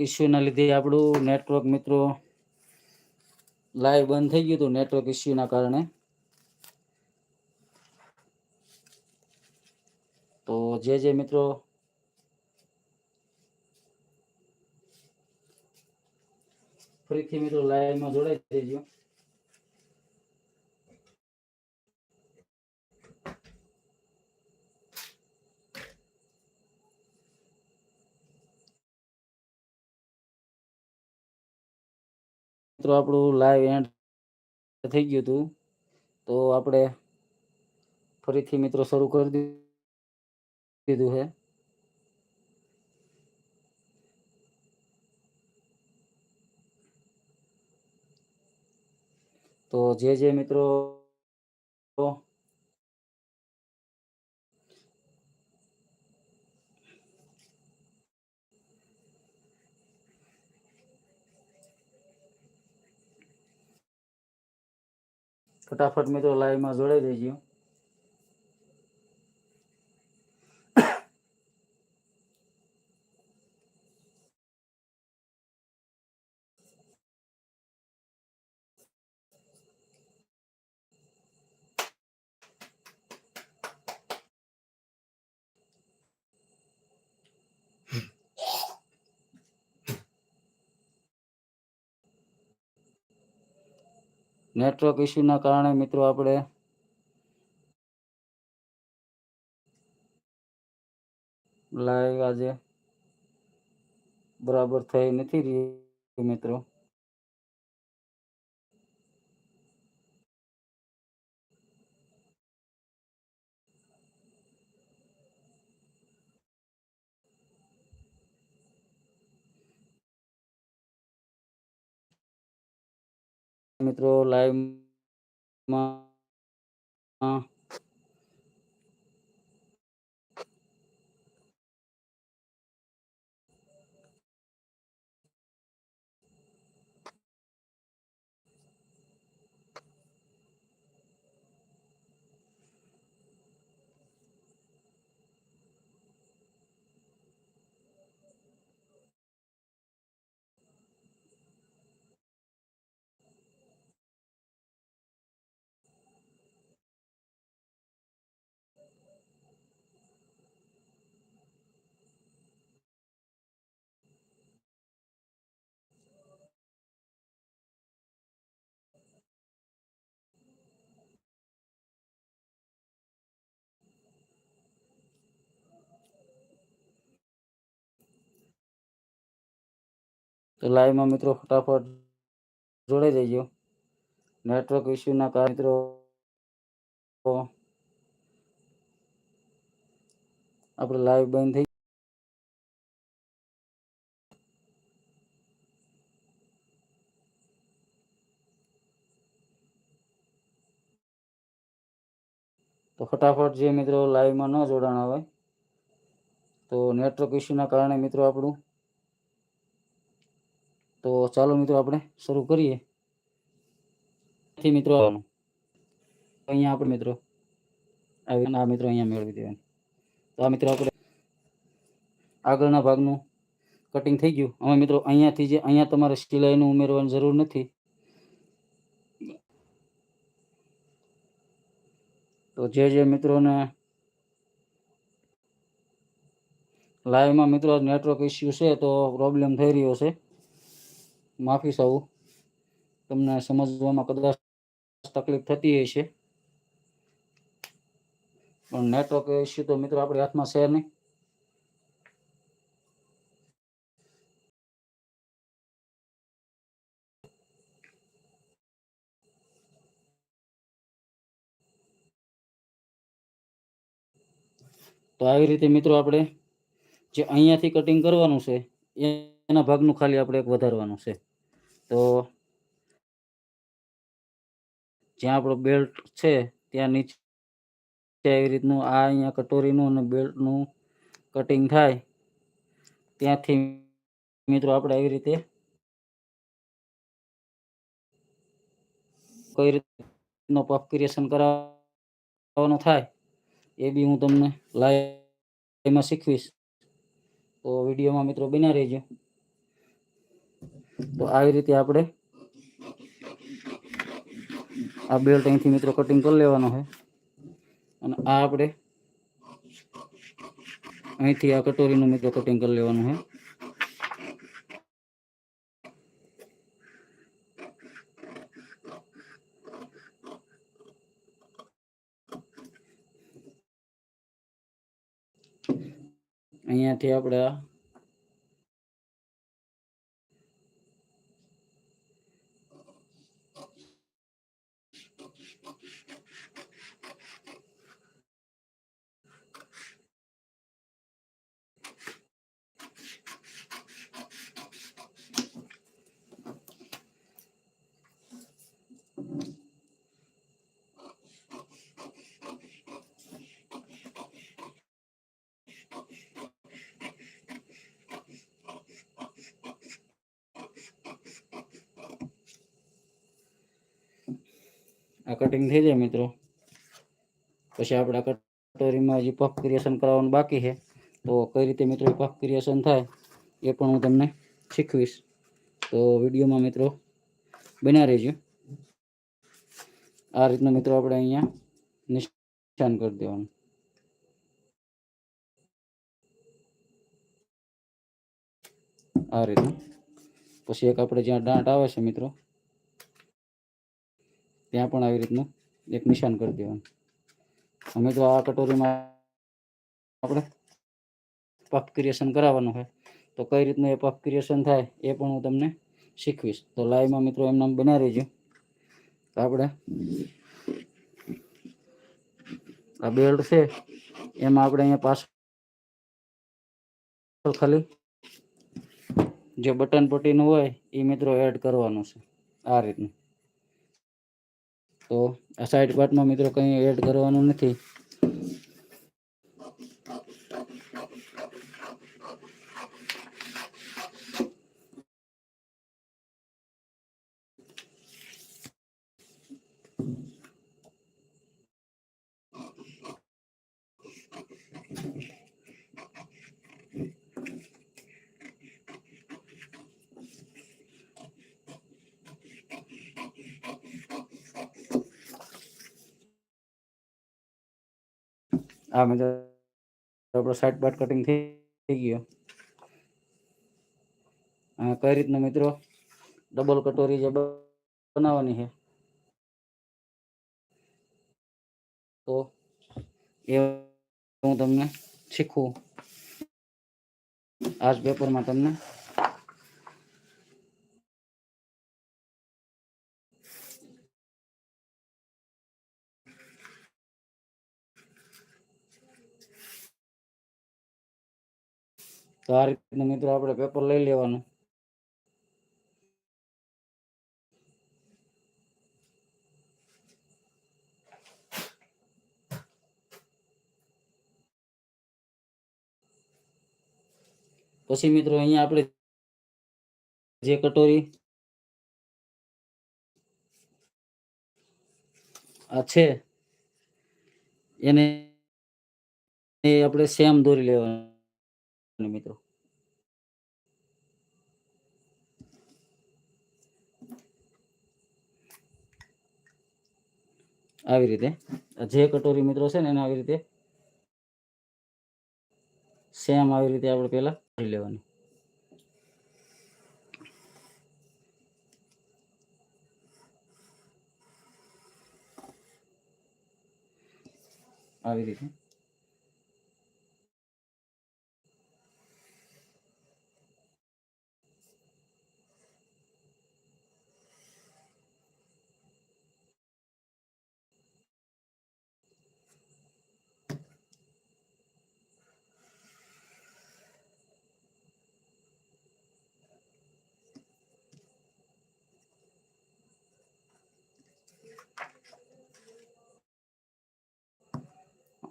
ઇસ્યુના લીધે આપણું નેટવર્ક મિત્રો લાઈવ બંધ થઈ ગયું હતું નેટવર્ક ઇસ્યુના કારણે. તો જે જે મિત્રો ફરીથી મિત્રો લાઈવમાં જોડાઈ દેજો મિત્રો, આપણું લાઈવ એન્ડ થઈ ગયું હતું. તો આપણે ફરીથી મિત્રો શરૂ કરી દીધું છે. તો જે જે મિત્રો ફટાફટ મિત્રો લાઈવમાં જોડાઈ દેજો. નેટવર્ક ઇસ્યુના કારણે મિત્રો આપણે લાઈવ આજે બરાબર થઈ નથી રહ્યું મિત્રો. મિત્રો લાઈવમાં તો લાઈવમાં મિત્રો ફટાફટ જોડાઈ દેજો નેટવર્ક ઇસ્યુના કારણે મિત્રો આપણે લાઈવ બંધ થઈ તો ફટાફટ જે મિત્રો લાઈવમાં ન જોડાણા હોય, તો નેટવર્ક ઇસ્યુના કારણે મિત્રો આપણું તો ચાલો મિત્રો આપણે શરૂ કરીએ. મિત્રો અહીંયા આપણે મિત્રો આ મિત્રો અહીંયા મેળવી દેવાનું. તો આ મિત્રો આપણે આગળના ભાગનું કટિંગ થઈ ગયું. હવે મિત્રો અહીંયાથી જે અહીંયા તમારે સિલાઈનું ઉમેરવાની જરૂર નથી. તો જે જે મિત્રોને લાઈવમાં મિત્રો નેટવર્ક ઇસ્યુ છે તો પ્રોબ્લેમ થઈ રહ્યો છે. માફી સૌ. તમને સમજવામાં કદાચ તકલીફ થતી હશે. પણ નેટવર્ક ઇસ્યુ તો મિત્રો આપણી હાથમાં છે નહીં. તો આવી રીતે મિત્રો આપણે જે અહીંયાથી કટિંગ કરવાનું છે, એના ભાગનું ખાલી આપણે એક વધારવાનું છે. તો જ્યાં આપણો બેલ્ટ છે, ત્યાં નીચે એવી રીતનું આ અહીંયા કટોરીનું અને બેલ્ટનું કટિંગ થાય. ત્યાંથી મિત્રો આપણે આવી રીતે કઈ રીતનો પફ ક્રિએશન કરાવવાનો થાય, એ બી હું તમને લાઈવમાં શીખવીશ. તો વિડીયોમાં મિત્રો બન્યા રહેજો. આવી રીતે આપણે આ બેલ્ટ અહીંથી મિત્રો કટિંગ કરી લેવાનો છે. અને આ આપણે અહીંથી આ કટોરીનું મિત્રો કટિંગ કરી લેવાનું છે. અહીંયાથી આપણે આ આ કટિંગ થઈ જાય મિત્રો. પછી આપણે આ કટોરીમાં હજી પફ ક્રિએશન કરાવવાનું બાકી છે. તો કઈ રીતે મિત્રો પફ ક્રિએશન થાય એ પણ હું તમને શીખવીશ. તો વિડીયોમાં મિત્રો બન્યા રહેજો. આ રીતનું મિત્રો આપણે અહીંયા નિશાન કરી દેવાનું. આ રીતનું. પછી એક આપણે જ્યાં દાંટ આવે છે મિત્રો ત્યાં પણ આવી રીતનું એક નિશાન કરી દેવાનું. અમે તો આ કટોરીમાં આપણે પફ ક્રિએશન કરાવવાનું હોય. તો કઈ રીતનું એ પફ ક્રિએશન થાય એ પણ હું તમને શીખવીશ. તો લાઈવમાં મિત્રો એમ નામ બના રહીજો. તો આપણે આ બેલ્ટ છે, એમાં આપણે અહીંયા પાછળ ખાલી જે બટન પટ્ટીનું હોય એ મિત્રો એડ કરવાનું છે. આ રીતનું. તો આ સાઈડ પાર્ટમાં મિત્રો કંઈ એડ કરવાનું નથી. આ મિત્રો આપણો સાઈડ બટ કટિંગ થઈ ગયો. આ કઈ રીતનો મિત્રો? ડબલ કટોરી જે બનાવવાની છે. તો એ હું તમને શીખવું. આ જ પેપરમાં તમને તો આ મિત્રો આપણે પેપર લઈ લેવાનું. પછી મિત્રો અહીંયા આપણે જે કટોરી આ છે, એને આપણે સેમ દોરી લેવાની. મિત્રો. આવી રીતે. જે કટોરી મિત્રો છે ને એને આવી રીતે સેમ આવી રીતે આપણે પહેલા કરી લેવાની. આવી રીતે.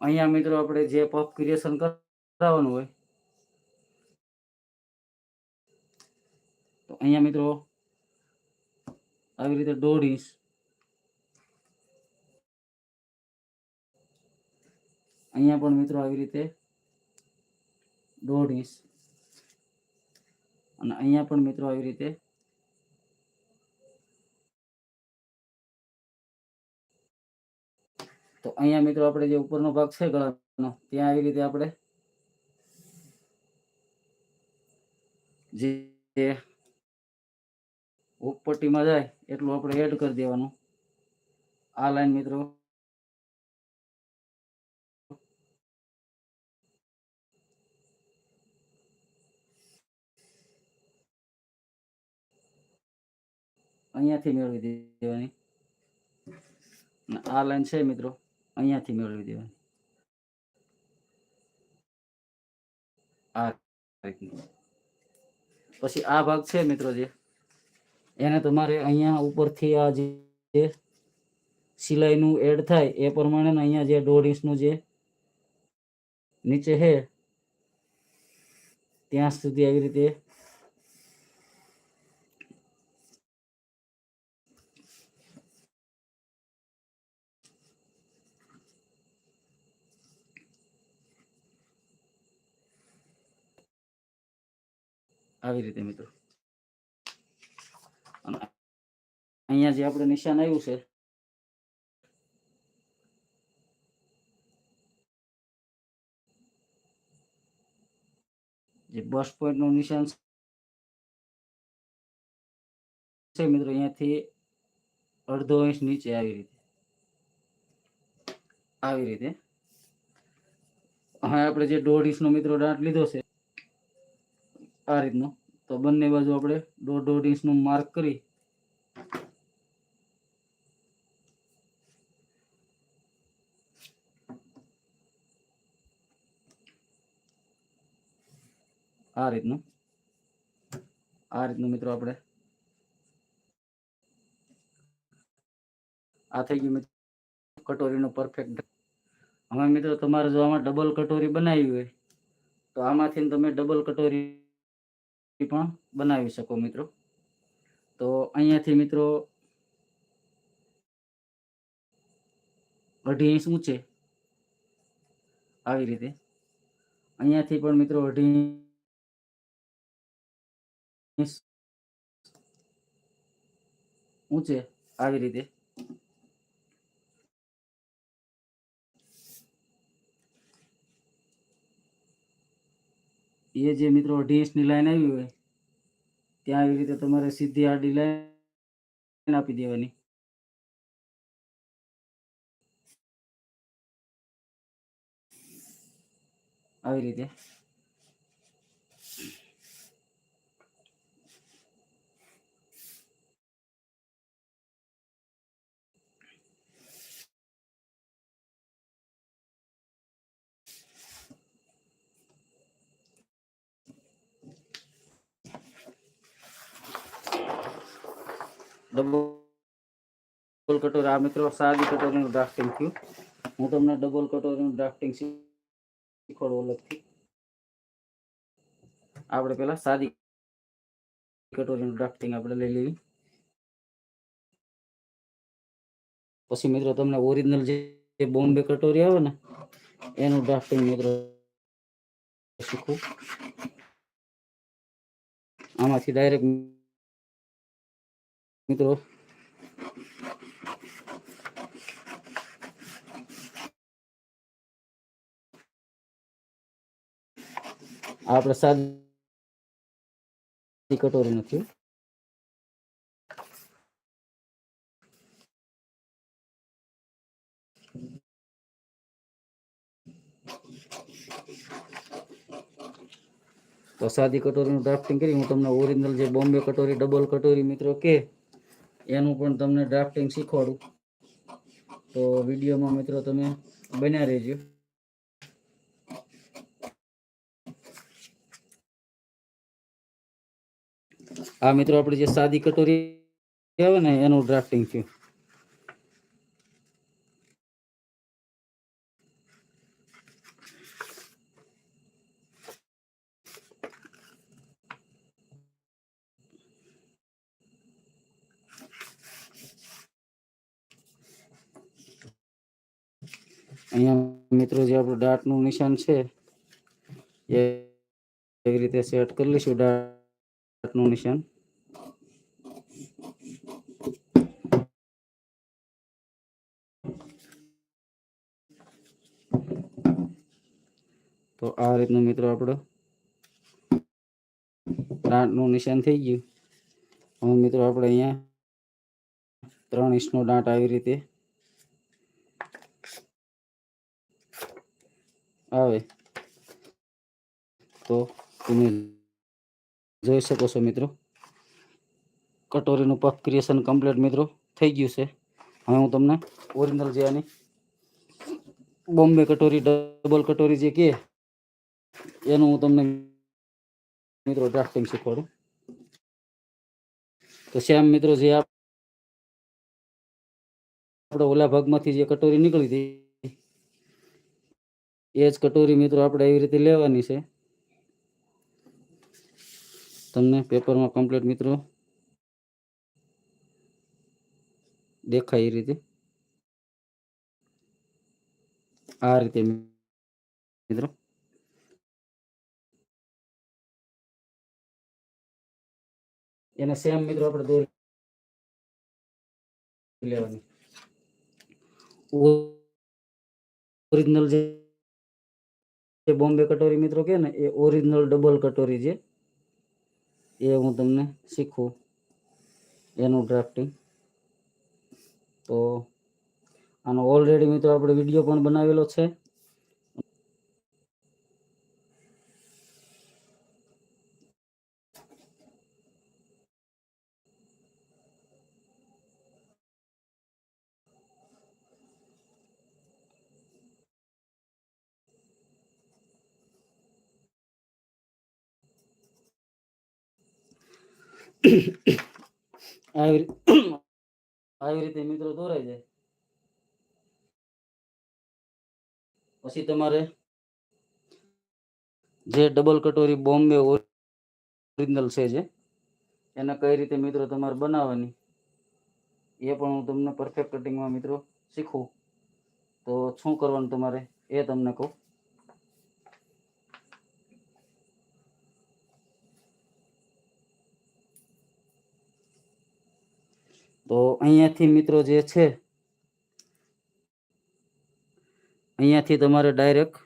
અહીંયા મિત્રો આપણે જે પફ ક્રિએશન કરાવવાનું હોય, તો અહીંયા મિત્રો આવી રીતે દોઢ ઇંચ અહીંયા પણ મિત્રો આવી રીતે દોઢ ઇંચ અને અહીંયા પણ મિત્રો આવી રીતે તો અહીંયા મિત્રો આપણે જે ઉપરનો ભાગ છે ગળાનો, ત્યાં આવી રીતે આપણે જે ઉપપટ્ટીમાં જાય એટલું આપણે એડ કરી દેવાનું. આ લાઈન મિત્રો અહીંયાથી મેળવી દેવાની. આ લાઈન છે મિત્રો. અહીંયાથી મેળવી દેવાની. આ પછી આ ભાગ છે મિત્રો જે, એને તમારે અહીંયા ઉપરથી આ જે સિલાઈનું એડ થાય એ પ્રમાણે અહીંયા જે દોઢ જે નીચે છે ત્યાં સુધી આવી રીતે આવી રીતે મિત્રો. અહીંયા જે આપણે નિશાન આવ્યું છે, જે બસ પોઈન્ટનું નિશાન છે મિત્રો, અહીંયાથી અડધો ઇંચ નીચે આવી રીતે. આવી રીતે. હવે આપણે જે દોઢ ઇંચનો મિત્રો દાંત લીધો છે, આ રીતનો. તો બંને બાજુ આપણે દોઢ દોઢ ઇંચનું માર્ક કરી આ રીતનું આ રીતનું મિત્રો આપણે આ થઈ ગયું મિત્રો. કટોરીનો પરફેક્ટ હવે મિત્રો તમારે જો આમાં ડબલ કટોરી બનાવી હોય, તો આમાંથી તમે ડબલ કટોરી પણ બનાવી શકો મિત્રો. તો અહીંયાથી મિત્રો અઢી ઇંચ ઊંચે આવી રીતે. અહીંયાથી પણ મિત્રો અઢી ઊંચે આવી રીતે. એ જે મિત્રો અઢી ઇંચની લાઈન આવી હોય, ત્યાં આવી રીતે તમારે સીધી આડી લાઈન આપી દેવાની. આવી રીતે. ડબલ કટોરી આ મિત્રો સાદી કટોરીનું ડ્રાફ્ટિંગ થયું. હું તમને ડબલ કટોરીનું ડ્રાફ્ટિંગ શીખવાડું અલગથી. આપણે પેલા સાદી કટોરીનું ડ્રાફ્ટિંગ આપણે લઈ લેવી. પછી મિત્રો તમને ઓરિજિનલ જે બોમ્બે કટોરી આવે ને, એનું ડ્રાફ્ટિંગ મિત્રો શીખવું. આમાંથી ડાયરેક્ટ મિત્રો આ પ્રસાદ કટોરી નથી. તો સાદી કટોરીનું ડ્રાફ્ટિંગ કરી, હું તમને ઓરિજિનલ જે બોમ્બે કટોરી ડબલ કટોરી મિત્રો કે, એનું પણ તમને ડ્રાફ્ટિંગ શીખવાડું. તો વિડીયોમાં મિત્રો તમે બન્યા રહેજો. આ મિત્રો આપણે જે સાદી કટોરી આવે ને એનું ડ્રાફ્ટિંગ થયું. અહીંયા મિત્રો જે આપણું ડાટનું નિશાન છે, એ એવી રીતે સેટ કરી લઈશું. recognition. तो आ रीत मित्रों अपने। दाँत निशान थी गयु मित्रों अपने अँ त्र इंच दाँत रीते तो तुम्हें જોઈ શકો છો મિત્રો. કટોરીનું પફ ક્રિએશન કમ્પ્લીટ મિત્રો થઈ ગયું છે. હવે હું તમને ઓરિજિનલ જે આની બોમ્બે કટોરી ડબલ કટોરી જે કે, એનું હું તમને મિત્રો ડ્રાફ્ટિંગ શીખવાડું. તો શ્યામ મિત્રો જે આપ- આપણે ઓલા ભાગમાંથી જે કટોરી નીકળી હતી, એ જ કટોરી મિત્રો આપણે એવી રીતે લેવાની છે. તમને પેપરમાં કમ્પ્લીટ મિત્રો દેખાય એ રીતે. આ રીતે મિત્રો. એને સેમ મિત્રો આપણે દોરી લેવાની. ઓરિજિનલ જે બોમ્બે કટોરી મિત્રો કે ને, એ ઓરિજિનલ ડબલ કટોરી છે એ હું તમને શીખું એનું ડ્રાફ્ટિંગ તો આનો ઓલરેડી મિત્રો આપણે વીડિયો પણ બનાવેલો છે. આવી આવી રીતે મિત્રો દોરાઈ જાય. પછી તમારે જે ડબલ કટોરી બોમ્બે ઓરિજિનલ છે જે, એને કઈ રીતે મિત્રો તમારે બનાવવાની, એ પણ હું તમને પરફેક્ટ કટિંગમાં મિત્રો શીખું તો શું કરવાનું તમારે એ તમને કહું. તો અહીંયાથી મિત્રો જે છે, અહીંયાથી તમારે ડાયરેક્ટ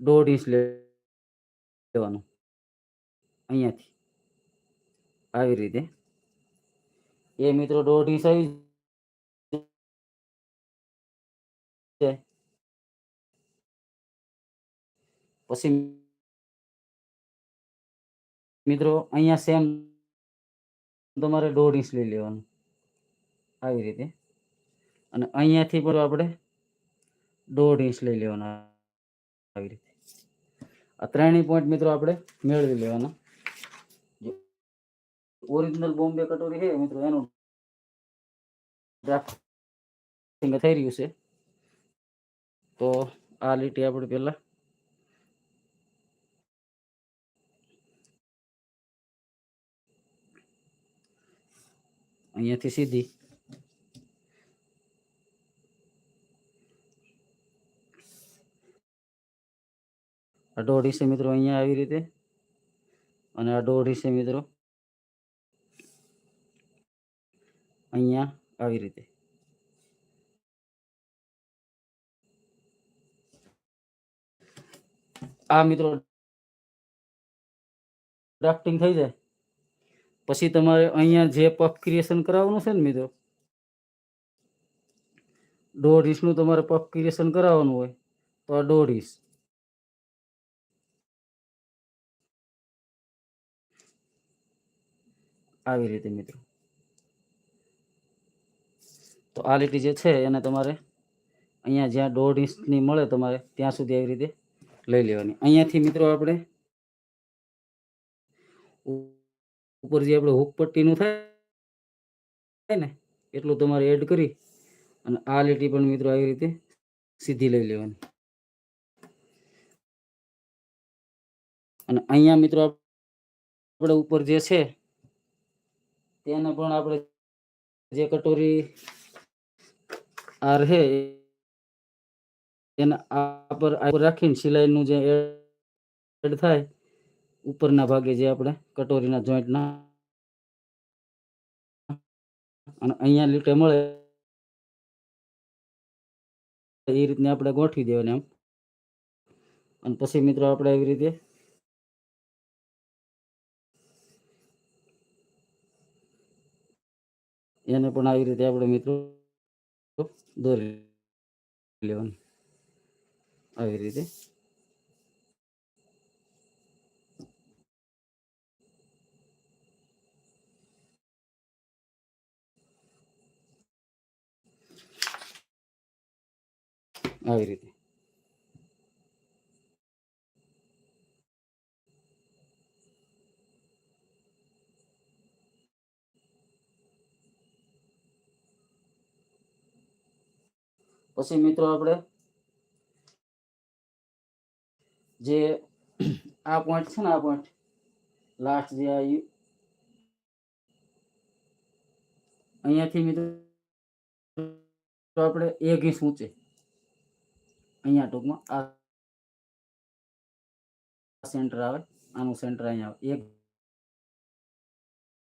દોઢ ઇંચ લેવાનું. અહીંયાથી. આવી રીતે. એ મિત્રો દોઢ ઇંચ આવી પછી મિત્રો અહીંયા સેમ તમારે દોઢ ઇંચ લઈ લેવાનું. આવી રીતે. અને અહીંયાથી પણ આપણે દોઢ ઇંચ લઈ લેવાના આવી રીતે. આ ત્રણેય પોઈન્ટ મિત્રો આપણે મેળવી લેવાના. ઓરિજિનલ બોમ્બે કટોરી છે મિત્રો, એનું ડ્રાફ્ટિંગ થઈ રહ્યું છે. તો આ લીટી આપણે પહેલા અહીંયાથી સીધી આ દોઢ મિત્રો, અહીંયા આવી રીતે. અને દોઢ ઇંચે મિત્રો. અહીંયા આવી રીતે. આ મિત્રો ડ્રાફ્ટિંગ થઈ જાય. પછી તમારે અહીંયા જે પફ ક્રિએશન કરાવવાનું છે ને મિત્રો, દોઢ ઇંચનું તમારે પફ ક્રિએશન કરાવવાનું હોય તો આ દોઢ ઇંચ. આવી રીતે મિત્રો. તો આ લીટી જે છે એને તમારે અહીંયા જ્યાં દોઢ ઇંચની મળે તમારે ત્યાં સુધી આવી રીતે લઈ લેવાની. અહીંયાથી મિત્રો આપણે ઉપર જે આપણે હુક પટ્ટીનું થાય ને એટલું તમારે એડ કરી અને આ લીટી પણ મિત્રો આવી રીતે સીધી લઈ લેવાની. અને અહીંયા મિત્રો આપણે ઉપર જે છે તેને પણ આપણે જે કટોરી આ રહે, એને આ પર રાખીને સિલાઈનું જે એડ થાય, ઉપરના ભાગે જે આપણે કટોરીના જોઈન્ટના અને અહીંયા લીટે મળે, એ રીતને આપણે ગોઠવી દેવાની એમ. અને પછી મિત્રો આપણે એવી રીતે એને પણ આવી રીતે આપણે મિત્રો દોરી લેવાનું. આવી રીતે. આવી રીતે. પછી મિત્રો આપણે જે આ પોઈન્ટ છે ને, આ પોઈન્ટ લાસ્ટ જે આ અહીંયાથી મિત્રો આપણે એક ઇંચ ઊંચે અહીંયા ટૂંકમાં આ સેન્ટર આવે, આનું સેન્ટર અહીંયા આવે. એક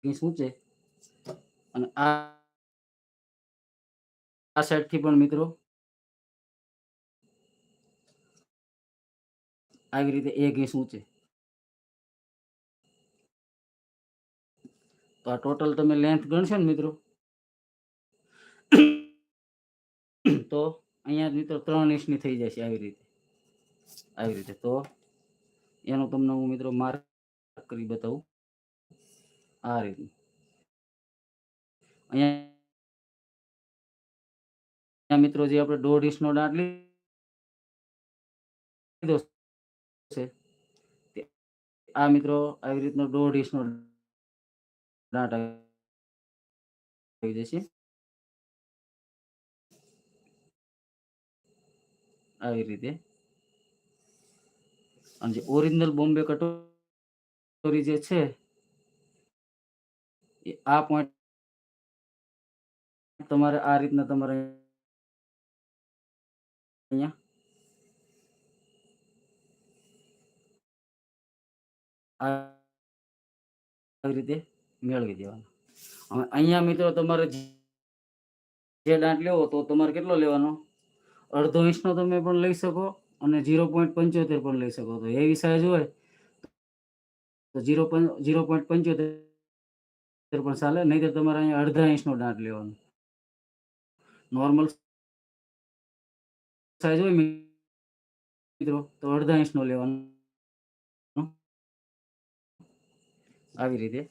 ઇંચ ઊંચે અને આ આ સાઈડથી પણ મિત્રો આવી રીતે એક ઇંચ ઊંચે. તો આ ટોટલ તમે લેન્થ ગણશો ને મિત્રો? તો અહીંયા મિત્રો ત્રણ ઇંચની થઈ જશે આવી રીતે. આવી રીતે. તો એનું તમને હું મિત્રો માર્ક કરી બતાવું. આ રીતનું અહીંયા મિત્રો જે આપણે દોઢ ઇંચનો દાંત લીધો છે. આ મિત્રો આવી રીતનો દોઢ ઇંચનો દાંત આવી જશે. આવી રીતે. અને જે ઓરિજિનલ બોમ્બે કટોરી જે છે, એ આ પોઈન્ટ તમારે આ રીતના તમારે અહીંયા આવી રીતે મેળવી દેવાનો. હવે અહીંયા મિત્રો તમારે જે દાંત લેવો તો તમારે કેટલો લેવાનો? અડધો ઇંચનો તમે પણ લઈ શકો અને ઝીરો પોઈન્ટ પંચોતેર પણ લઈ શકો. તો એવી સાઈઝ હોય તો ઝીરો ઝીરો પોઈન્ટ પંચોતેર પણ ચાલે નહીં તો તમારે અહીંયા અડધા ઇંચનો દાંત લેવાનો. નોર્મલ સાઈઝ હોય મિત્રો, તો અડધા ઇંચનો લેવાનો. આવી રીતે